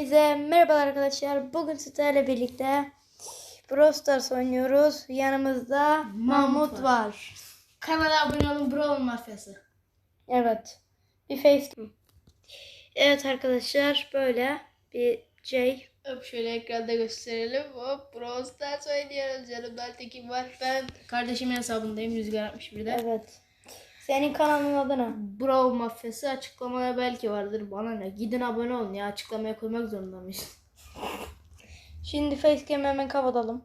Bize merhabalar arkadaşlar. Bugün sizlerle birlikte Brawl Stars oynuyoruz. Yanımızda Mahmut var. var. Kanala abone olun Brawl Mafyası. Evet. Bir face. Evet arkadaşlar böyle bir J. Hop şöyle ekranda gösterelim. Hop Brawl Stars oynuyoruz. Yanımda Tekin var. Ben kardeşimin hesabındayım. Rüzgar 61'de. Evet. Senin kanalın adı ne? Brawl Mafyası açıklamaya belki vardır. Bana ne? Gidin abone olun ya. Açıklamaya koymak zorunda mıyız? Şimdi facecam'i hemen kapatalım.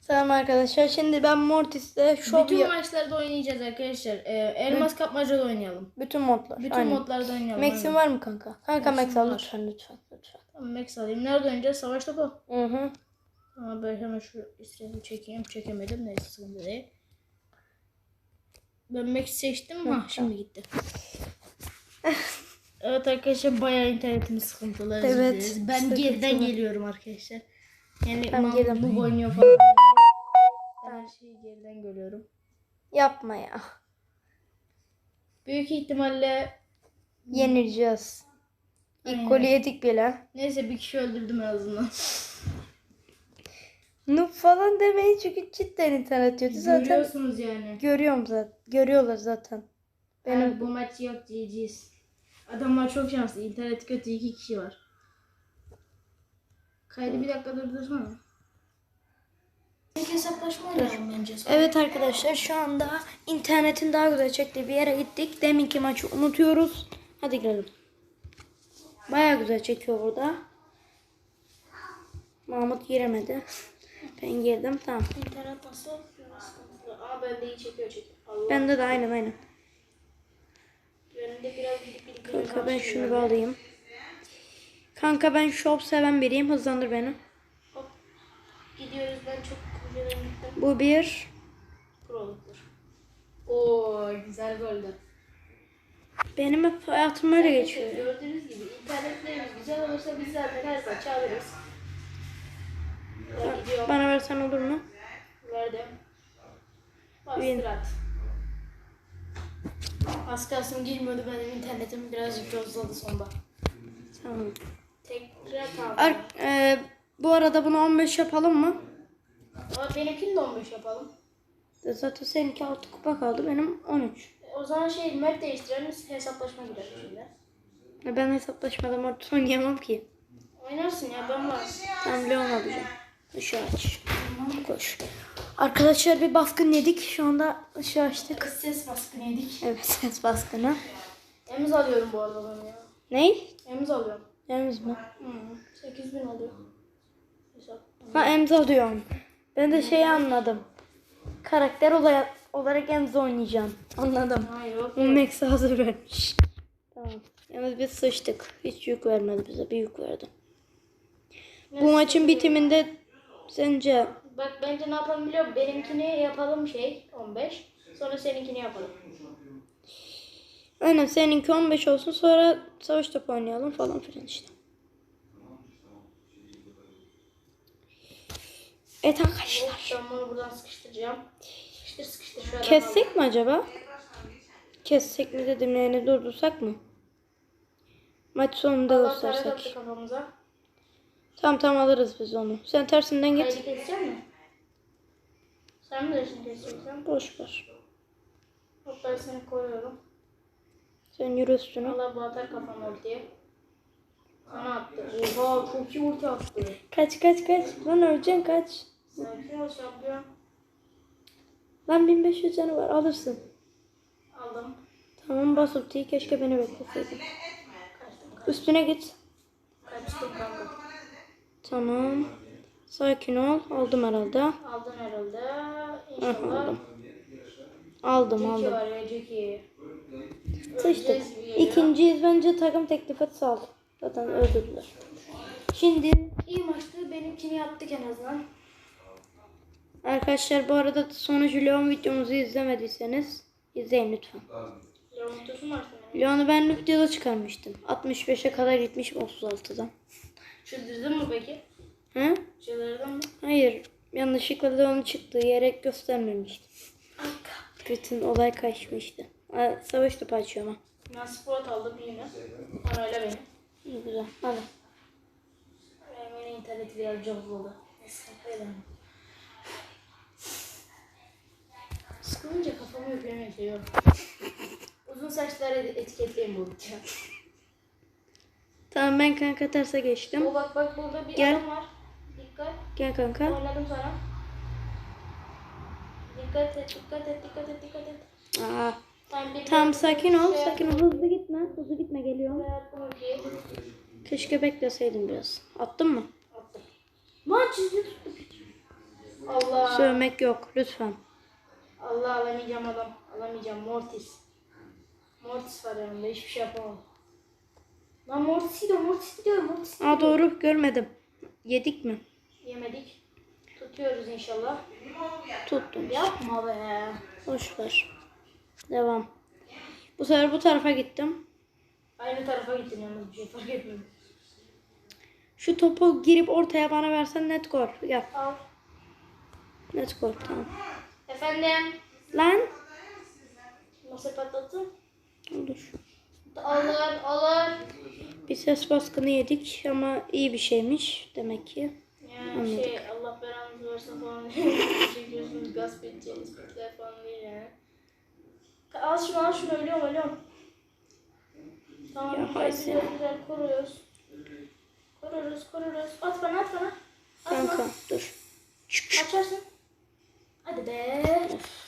Selam arkadaşlar. Şimdi ben Mortis'te şov Bütün ya- maçlarda oynayacağız arkadaşlar. Ee, elmas kapmaca da oynayalım. bütün modlar. Bütün Aynen. modlarda oynayalım. Max'in var mı kanka? Kanka Max Max'im al var. lütfen lütfen lütfen. Tamam Max alayım. Nerede oynayacağız? Savaş topu. Hı hı. Ama ben hemen şu isteğimi çekeyim. Çekemedim. Neyse sıkıntı değil. Ben Max seçtim ama şimdi gitti. evet arkadaşlar bayağı internetimiz sıkıntılı. özür Evet. Ben sıkıntılı. geriden geliyorum arkadaşlar. Yani Ben geriden- bu oynuyor falan. Her şeyi geriden görüyorum. Yapma ya. Büyük ihtimalle Yenileceğiz. İlk Aynen. golü yedik bile. neyse bir kişi öldürdüm en azından. Noob falan demeyin çünkü cidden internet kötü zaten. Görüyorsunuz yani. Görüyorum zaten. Görüyorlar zaten. Benim Benim bu maç yok GG's. Adamlar çok şanslı. İnternet kötü iki kişi var. Kaydı bir dakika durdursana. Hesaplaşma oynayalım bence. Evet arkadaşlar şu anda internetin daha güzel çektiği bir yere gittik. Deminki maçı unutuyoruz. Hadi girelim. Baya güzel çekiyor burada. Mahmut giremedi. Ben girdim tamam. İnternet nasıl? Aa bende iyi çekiyor çekiyor. Allah. Bende de aynen aynen. Bende biraz gidip gidip Kanka ben şunu bir alayım. Kanka ben shop seven biriyim. Hızlandır beni. Hop. Gidiyoruz ben çok önceden gittim. Bu bir. Proluktur. Oo güzel goldü. Benim hep hayatım öyle geçiyor. Gördüğünüz gibi internetlerimiz güzel olursa biz zaten her maç alırız. Ben. Bana versen olur mu? Verdim. Win. Bastır at. Az kalsın girmiyordu benim internetim birazcık cozladı sonda. Tamam. Tekrar kaldı. Ar e, bu arada bunu 15 yapalım mı? Ama benimkini de 15 yapalım. Zaten seninki 6 kupa kaldı. Benim 13. E, O zaman şey map değiştirelim hesaplaşma gidelim şimdi. Ya Ben hesaplaşmadan orta oynayamam ki. Oynarsın ya ben varım. Tam Leon alacağım. Işığı aç. Koş. Arkadaşlar bir baskın yedik. Şu anda ışığı açtık. Ses baskını yedik. Evet ses baskını. Emiz alıyorum bu arada ben ya. Ney? Emiz alıyorum. Emz mi? Hı. 8000 oluyor. Hesap. Ha Emz alıyorum. Ben de şeyi anladım. Karakter olarak, olarak Emz oynayacağım. Anladım. Hayır yok. Max hazır vermiş. Tamam. Yalnız biz sıçtık. Hiç yük vermedi bize. Bir yük verdi. Bu maçın bitiminde sence Bak bence ne yapalım biliyor musun? Benimkini yapalım şey 15. Sonra seninkini yapalım. Aynen seninki 15 olsun sonra savaş topu oynayalım falan filan işte. Evet arkadaşlar. Ben bunu buradan sıkıştıracağım. Sıkıştır sıkıştır. Adamı Kessek mi acaba? Kessek mi dedim yani durdursak mı? Maç sonunda Allah göstersek. kafamıza. Tamam tamam alırız biz onu. Sen tersinden Kaydı git. kesecek mi? Sen mi dersin keseceksen? Boş ver. Hop ben seni koyuyorum. Sen yürü üstüne. Allah bu atar kafama ultiye. Sana attı. Oha çok iyi ulti attı. Kaç kaç kaç. Lan öleceksin kaç. Sakin ol şampiyon. Lan 1500 canı var alırsın. Aldım. Tamam bas ultiyi keşke beni bekleseydin. Üstüne git. kaçtım kanka. Tamam. Sakin ol. Aldım herhalde. Aldın herhalde. İnşallah. aldım. Aldım Jackie aldım. var ya. Sıçtık. Öleceğiz. İkinciyiz bence takım teklif et sağ ol. Zaten öldürdüler. Şimdi İyi maçtı. Benimkini yaptık en azından. arkadaşlar bu arada sonucu Leon videomuzu izlemediyseniz izleyin lütfen. Mu açtın? yani? Leon'u ben videoda çıkarmıştım. 65'e kadar gitmişim 36'dan. Çıldırdın mı peki? Hı? Çıldırdın mı? Hayır. Yanlışlıkla Leon'un çıktığı yere göstermemiştim. Bütün olay kaçmıştı. Savaş topu açıyorum ha. Ben sport aldım yine. Bana öyle benim. İyi güzel. Hadi. internet biraz cılız oldu. Neyse. Sıkılınca kafamı yüklemeyi seviyorum. Uzun saçları etiketleyin bu ya. Tamam ben kanka terse geçtim. O bak bak burada bir Gel. adam var. Dikkat. Gel kanka. Oynadım sana. Dikkat et, dikkat et, dikkat et, dikkat et. Aa, Tamam, sakin ol. Şey Sakin ol. Hızlı gitme. Hızlı gitme geliyorum. Okey. Keşke bekleseydim biraz. Attın mı? Attım. Lan çizgi tuttu. Allah. Sövmek yok lütfen. Allah alamayacağım adam. Alamayacağım. Mortis. Mortis var yanımda. Hiçbir şey yapamam. Lan Mortis gidiyor. Mortis gidiyor. Mortis. Aa doğru görmedim. Yedik mi? Yemedik. Tutuyoruz inşallah. Tuttum. Yapma be. Boş ver. Devam. Bu sefer bu tarafa gittim. Aynı tarafa gittin yalnız bir şey fark etmedim. Şu topu girip ortaya bana versen net gol. Gel. Al. Net gol tamam. Efendim. Lan. Nasıl patlattın? Olur. Alır alır. Bir ses baskını yedik ama iyi bir şeymiş demek ki. Yani şey Allah belanızı versin falan çekiyorsunuz gasp edeceğiniz fikirler falan değil yani. Al şunu al şunu ölüyorum ölüyorum. Tamam Ya güzel güzel güzel koruyoruz. Koruyoruz koruyoruz. At bana at bana. At Kanka bana. dur. Açarsın. Hadi be.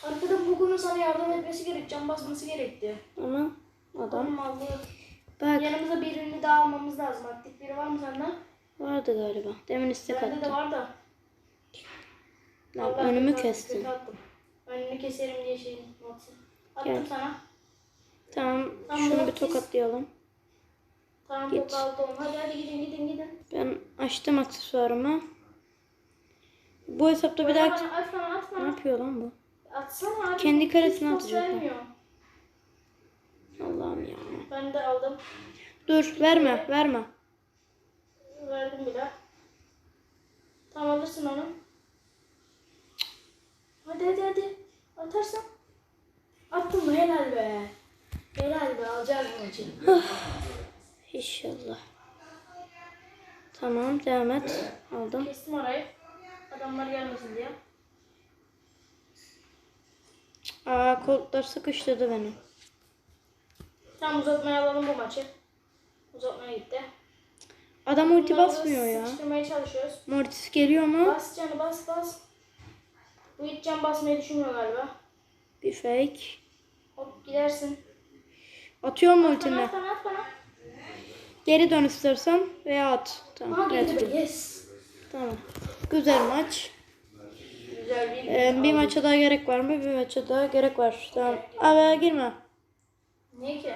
Arkada Bugun'un sana yardım etmesi gerek, can basması gerekti. Ama adam. Aldı. Bak Yanımıza birini daha almamız lazım. Aktif biri var mı sende? vardı galiba. Demin istek Bende de attım. var da. Lan önümü kestin. attım. Önünü keserim diye şeyin notu. Attım Gel. sana. Tamam Tamam, şunu bir tokatlayalım. Tamam Git. onu. Hadi hadi gidin gidin gidin. Ben açtım aksesuarımı. Bu hesapta bir daha... bana, at bana at Ne yapıyor lan bu? Atsana abi. Kendi Hiç karesine atacak. vermiyor. Allah'ım ya. Ben de aldım. Dur verme verme. Verdim bile. Tamam alırsın onu. Hadi hadi hadi. Atarsın. Attın mı? Helal be. Helal be. Alacağız maçı. İnşallah. Tamam devam et. Aldım. Kestim orayı. Adamlar gelmesin diye. Aa koltuklar sıkıştırdı beni. Tamam uzatmaya alalım bu maçı. Uzatmaya gitti. Adam ulti Bunları basmıyor ya. Sıkıştırmaya çalışıyoruz. Mortis geliyor mu? Bas canı bas bas. Bu hiç can basmayı düşünmüyor galiba. Bir fake. Hop gidersin. Atıyor mu ultimi? at bana at bana. Geri dön istersen veya at. Aha Tamam. geldi Evet. Yes. Tamam. Güzel maç. Güzel bir Ee, bir maça daha gerek var mı? Bir maça daha gerek var. Tamam. Abi girme. Niye ki?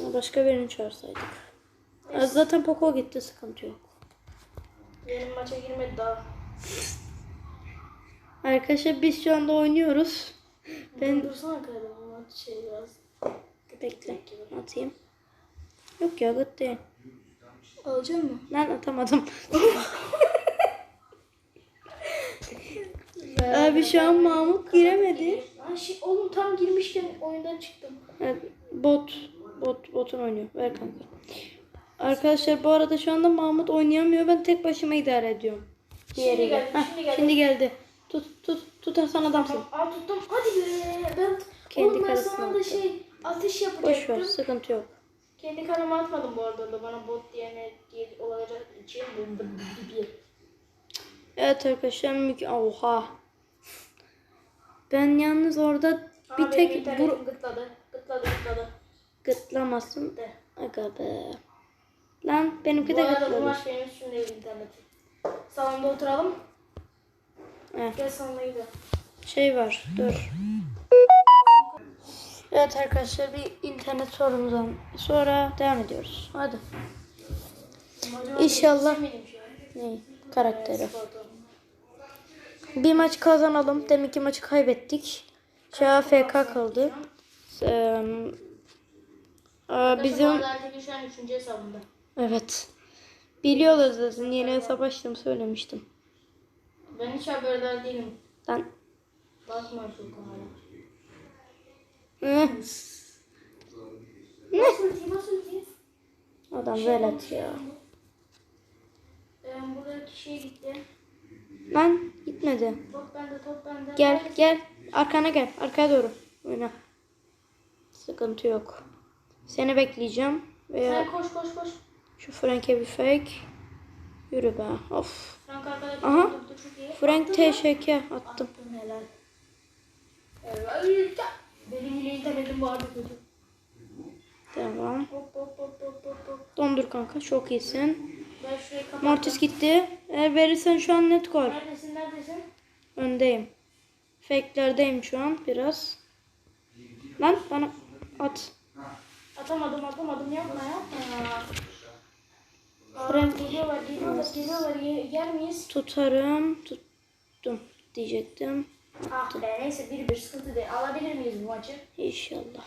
Başka birini çağırsaydık. Aa, Zaten Poco gitti sıkıntı yok. Benim maça girmedi daha. Arkadaşlar biz şu anda oynuyoruz. Ben Dursana maç şey biraz. bekle atayım. Yok ya gıt değil. Alacak mı? Lan atamadım. Abi şu an Mahmut giremedi. Lan şey, oğlum tam girmişken oyundan çıktım. Evet, bot. Bot botun oynuyor. Ver kanka. Arkadaşlar bu arada şu anda Mahmut oynayamıyor. Ben tek başıma idare ediyorum. Şimdi geldi, Heh, şimdi geldi. Şimdi geldi. Tut tut tutarsan adamsın. Aa tuttum. Hadi be. Ben Kendi oğlum ben da attı. şey ateş Boş ver yapacaktım. sıkıntı yok. Kendi kanıma atmadım bu arada da bana bot diyene diye olacak için bir. Evet arkadaşlar mük Oha. Ben yalnız orada bir Abi tek vur gıtladı. Gıtladı gıtladı. Gıtlamasın. De. Aga be. Lan benimki Bu de arada bu gıtladı. maç benim üstümde internetim. Salonda oturalım. Heh. Gel salona gidelim. Şey var dur. Evet arkadaşlar bir internet sorunumuz Sonra devam ediyoruz. Hadi. İnşallah. şey? Ne? Karakteri. Bir maç kazanalım. Deminki maçı kaybettik. Şu an FK kaldı. Ee, aa, Bizim... bizim Bu arada Ertekin şu an 3. hesabında. evet. Biliyorlar zaten yeni hesap açtım söylemiştim. Ben hiç haberdar değilim. Lan Bakma ulti nasıl ulti? adam velet ya. Ben buraya dört kişiye gitti. Lan gitmedi. Top bende top bende. Gel gel. Arkana gel. Arkaya doğru. Oyna. Sıkıntı yok. Seni bekleyeceğim. Veya Sen koş koş koş. şu Frank'e bir fake. Yürü be. Of. Frank arkada Aha. durdu çok iyi. Frank Attın teşekkür attım. Attım helal. Evet. Benim yine internetim vardı kötü. Devam. Hop hop hop hop hop. Dondur kanka. Çok iyisin. Mortis gitti. Eğer verirsen şu an net gol. Neredesin neredesin? Öndeyim. Fake'lerdeyim şu an biraz. Lan bana at. Atamadım atamadım yapma yapma. Aa, Frank. geliyorlar geliyorlar geliyorlar Ye- yer miyiz? Tutarım. Tuttum diyecektim. Ah be neyse bir bir sıkıntı değil. Alabilir miyiz bu maçı? İnşallah.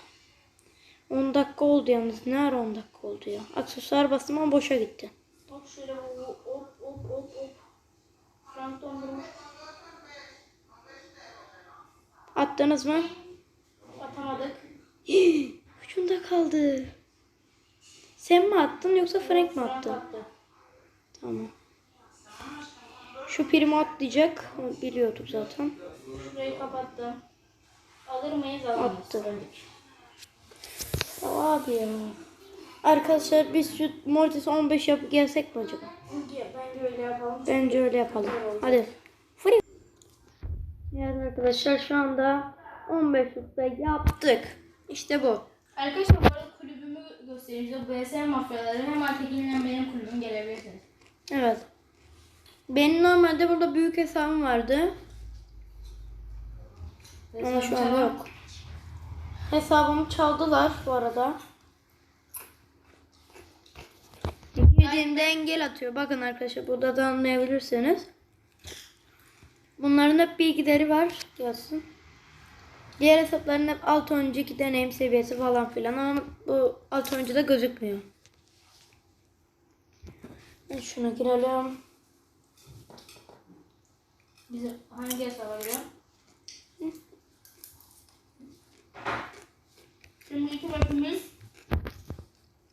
10 dakika oldu yalnız. Ne ara 10 dakika oldu ya. Aksesuar bastım ama boşa gitti. Hop şöyle hop hop hop hop. Frank dondurmuş. Attınız mı? Atamadık. Ucunda kaldı. Sen mi attın yoksa Frank mi attı? attı. Tamam. Şu primo atlayacak. Biliyorduk zaten. Şurayı kapattım. Alır mıyız alamayız. Attı. Ya abi ya. Arkadaşlar biz şu Mortis 15 yapıp gelsek mi acaba? Bence öyle yapalım. Bence öyle yapalım. Hadi. Free. Evet arkadaşlar şu anda 15 yılda yaptık. İşte bu. Arkadaşlar bu arada kulübümü göstereceğim. BSM mafyaları hemen tekinden benim kulübüm gelebilirsiniz. Evet. Benim normalde burada büyük hesabım vardı. Ama şu an yok. Hesabımı çaldılar bu arada. Girdiğimde engel atıyor. Bakın arkadaşlar burada da anlayabilirsiniz. Bunların hep bilgileri var. Yazsın. Diğer hesapların hep alt önceki deneyim seviyesi falan filan ama bu alt oyuncuda gözükmüyor. Ben şuna girelim. Bizim hangi hesaba giriyor? Şimdi iki bakımız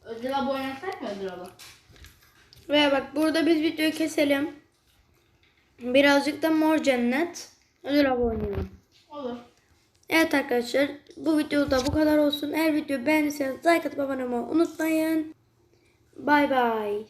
özel abone oynasak mı özel abone? Ve bak burada biz videoyu keselim. Birazcık da mor cennet. Ödül avı oynayalım. Olur. Evet arkadaşlar bu videoda bu kadar olsun. Eğer video beğendiyseniz like atıp abone olmayı unutmayın. Bay bay.